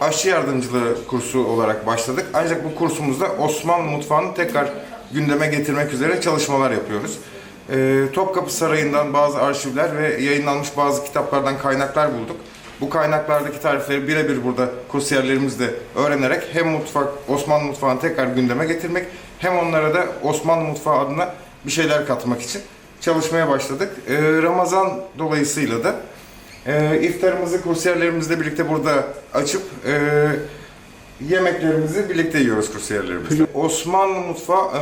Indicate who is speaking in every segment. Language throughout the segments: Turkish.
Speaker 1: Aşçı yardımcılığı kursu olarak başladık. Ancak bu kursumuzda Osmanlı mutfağını tekrar gündeme getirmek üzere çalışmalar yapıyoruz. Ee, Topkapı Sarayı'ndan bazı arşivler ve yayınlanmış bazı kitaplardan kaynaklar bulduk. Bu kaynaklardaki tarifleri birebir burada kursiyerlerimizle öğrenerek hem mutfak, Osmanlı mutfağını tekrar gündeme getirmek hem onlara da Osmanlı mutfağı adına bir şeyler katmak için çalışmaya başladık. Ee, Ramazan dolayısıyla da e, iftarımızı kursiyerlerimizle birlikte burada açıp e, yemeklerimizi birlikte yiyoruz kursiyerlerimizle. Osmanlı mutfağı e,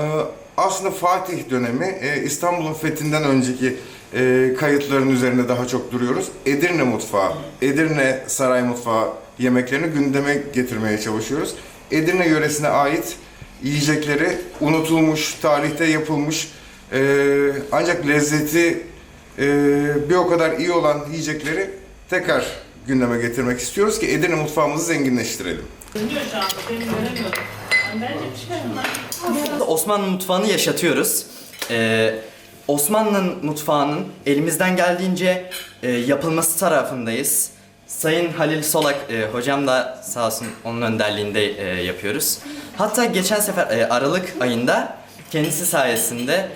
Speaker 1: aslında Fatih dönemi e, İstanbul'un fethinden önceki e, kayıtların üzerinde daha çok duruyoruz. Edirne mutfağı, Edirne saray mutfağı yemeklerini gündeme getirmeye çalışıyoruz. Edirne yöresine ait yiyecekleri unutulmuş, tarihte yapılmış ancak lezzeti bir o kadar iyi olan yiyecekleri tekrar gündeme getirmek istiyoruz ki Edirne mutfağımızı zenginleştirelim.
Speaker 2: Dönüyor seni göremiyorum. Bence bir şey var.
Speaker 3: Osmanlı mutfağını yaşatıyoruz. Ee, Osmanlı mutfağının elimizden geldiğince e, yapılması tarafındayız. Sayın Halil Solak e, hocam da sağ olsun onun önderliğinde e, yapıyoruz. Hatta geçen sefer e, Aralık ayında kendisi sayesinde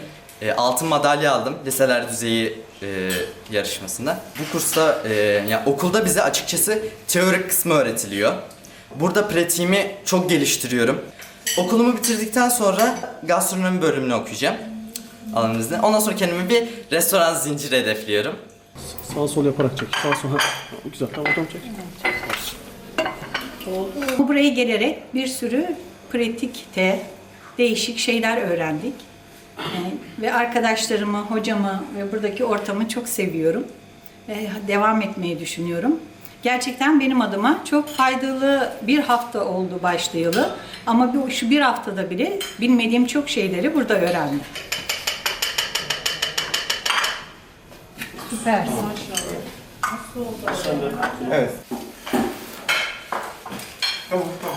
Speaker 3: e, altın madalya aldım liseler düzeyi e, yarışmasında. Bu kursta e, yani okulda bize açıkçası teorik kısmı öğretiliyor. Burada pratiğimi çok geliştiriyorum. Okulumu bitirdikten sonra gastronomi bölümünü okuyacağım alanımızda. Ondan sonra kendimi bir restoran zinciri hedefliyorum.
Speaker 4: Sağ sol yaparak çek. Sağ sol. Ha. Güzel. Tamam tamam çek.
Speaker 5: Buraya gelerek bir sürü pratikte değişik şeyler öğrendik. Ee, Ve arkadaşlarımı, hocamı ve buradaki ortamı çok seviyorum. Ve devam etmeyi düşünüyorum. Gerçekten benim adıma çok faydalı bir hafta oldu başlayalı. Ama bu şu bir haftada bile bilmediğim çok şeyleri burada öğrendim. Süper.
Speaker 1: Evet. Tamam, tamam.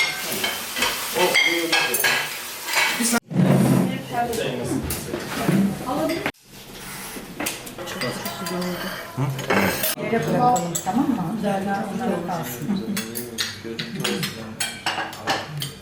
Speaker 1: O,
Speaker 5: yere bırakalım tamam mı? Güzelce onlara kalsın.